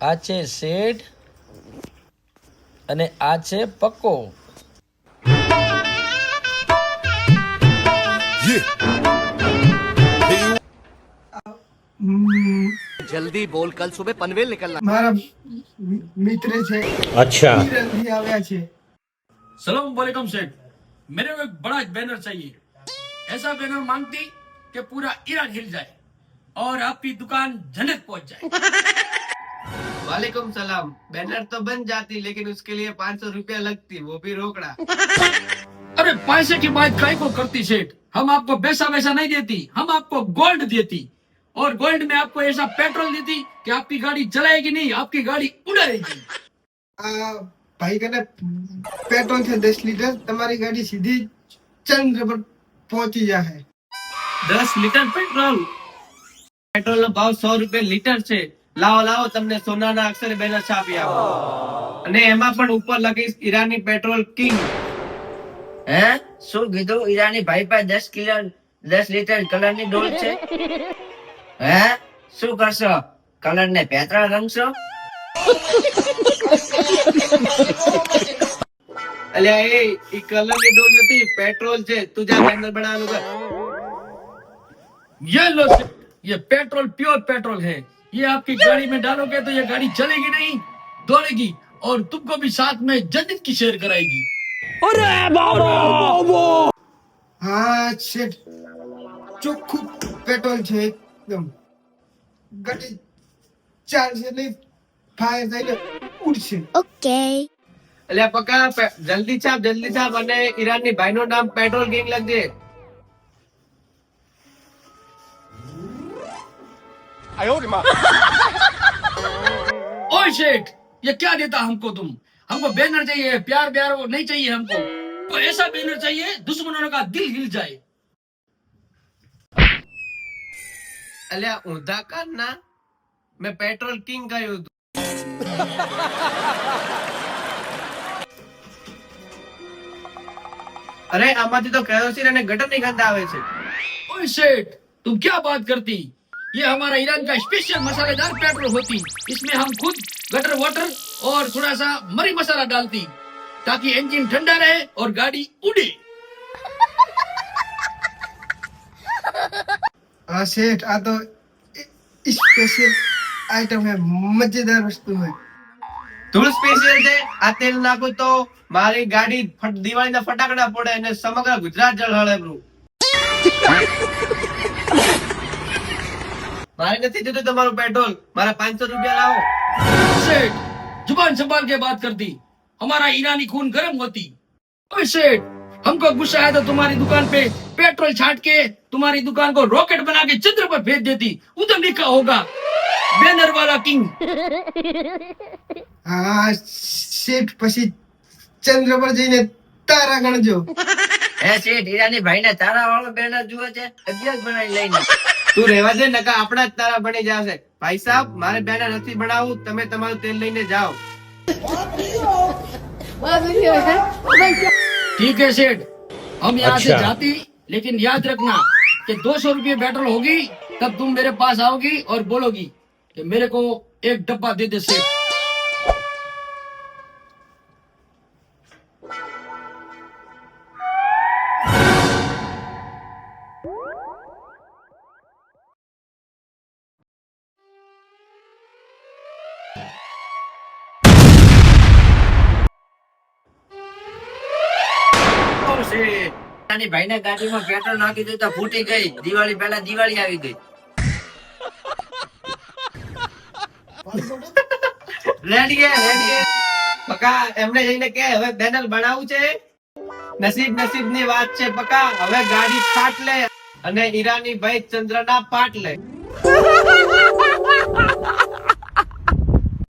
આ છે શેઠ અને આ છે પક્કો जल्दी बोल कल सुबह पनवेल निकलना મારા મિ- મિત્ર છે अच्छा ઈરાનથી આવ્યા છે सलाम वालेकुम सेठ मेरे को एक बड़ा बैनर चाहिए ऐसा बैनर मांगती कि पूरा ईरान हिल जाए और आपकी दुकान जन्नत पहुंच जाए वालेकुम सलाम बैनर तो बन जाती लेकिन उसके लिए पाँच सौ रूपया लगती वो भी रोकड़ा अरे पैसे की बात काय को करती सेठ हम आपको पैसा वैसा नहीं देती हम आपको गोल्ड देती और गोल्ड में आपको ऐसा पेट्रोल देती कि आपकी गाड़ी चलाएगी नहीं आपकी गाड़ी उड़ाएगी આ ભાઈ કને પેટ્રોલ છે દસ લીટર તમારી ગાડી સીધી ચંદ્ર પર પહોંચી જશે દસ લીટર પેટ્રોલ પેટ્રોલ નો ભાવ સો રૂપિયા લીટર છે લાવો લાવો તમને સોનાના અક્ષર બેલેન્સ છાપી આવો અને એમાં પણ ઉપર લખીશ ઈરાની પેટ્રોલ કિંગ. હે? શું કીધું? ઈરાની ભાઈ પાસે દસ કિલો દસ લીટર કલરની ડોલ છે? હે? શું કરશો? કલર ને પેત્રા રંગશો? અલ્યા એ ઈ કલરની ડોલ નથી પેટ્રોલ છે. તુજા બેનર બનાવાનું કર. યે લો યે પેટ્રોલ પ્યોર પેટ્રોલ હે. ये आपकी गाड़ी में डालोगे तो ये गाड़ी चलेगी नहीं दौड़ेगी और तुमको भी साथ में जन्नत की शेयर कराएगी હા શેઠ ચોખ્ખું પેટ્રોલ છે એકદમ ગાડી ચાલશે નહીં ફાયર થઈને ઉડશે અલ્યા પકા પે- જલ્દી છાપ જલ્દી છાપ અને ઈરાનની ભાઈનું નામ પેટ્રોલ કિંગ લખજે ओए शेठ ये क्या देता हमको तुम हमको बैनर चाहिए प्यार प्यार वो नहीं चाहिए हमको तो ऐसा बैनर चाहिए दुश्मनों का दिल हिल जाए અલ્યા ઊંધા કાન ના મેં પેટ્રોલ કિંગ કહ્યું હતું અરે આમાંથી તો કેરોસીન અને ગટર ની ગંધ આવે છે ओए सेठ तुम क्या बात करती ये हमारा ईरान का स्पेशल मसालेदार पेट्रोल होती इसमें हम खुद गटर वाटर और थोड़ा सा मरी मसाला डालती ताकि इंजन ठंडा रहे और गाड़ी उड़े હા શેઠ આ તો સ્પેશિયલ આઈટમ હે મજેદાર વસ્તુ હે ધૂળ સ્પેશિયલ છે આ તેલ નાખું તો મારી ગાડી ફટ- દિવાળીના ફટાકડા પડે અને સમગ્ર ગુજરાત જળહળે બ્રુ મારે નથી જોતું તમારું પેટ્રોલ મારા પાંચસો રૂપિયા લાવો सेठ जुबान संभाल के बात करती हमारा ईरानी खून गर्म होती ओए सेठ हमको गुस्सा आया तो तुम्हारी दुकान पे पेट्रोल छाट के तुम्हारी दुकान को रॉकेट बना के चंद्र पर भेज देती उधर लिखा होगा बैनर वाला किंग હા શેઠ પછી ચંદ્ર પર જઈને તારા ગણજો હે શેઠ ઈરાની ભાઈ ને તારા વાળો બેનર જુએ છે અગિયાર બનાવી લઈને તું રહેવા દે નકા આપણા જ તારા બની જશે ભાઈ સાહેબ મારે બેનર નથી બનાવવું તમે તમારું તેલ લઈને જાઓ ठीक है सेठ हम यहाँ से अच्छा। जाती लेकिन याद रखना कि दो सौ रूपये पेट्रोल होगी तब तुम मेरे पास आओगी और बोलोगी कि मेरे को एक डब्बा दे दे सेठ શું છે? ઈરાની ભાઈ ને ગાડીમાં પેટ્રોલ નાખી દીધું તો ફૂટી ગઈ. દિવાળી પહેલા દિવાળી આવી ગઈ. રેડીએ રેડીએ. પકા, એમને જઈને કે, હવે પેનલ બનાવવું છે? નસીબ નસીબની વાત છે, પકા. હવે ગાડી ફાટ લે અને ઈરાની ભાઈ ચંદ્રના પાટ લે.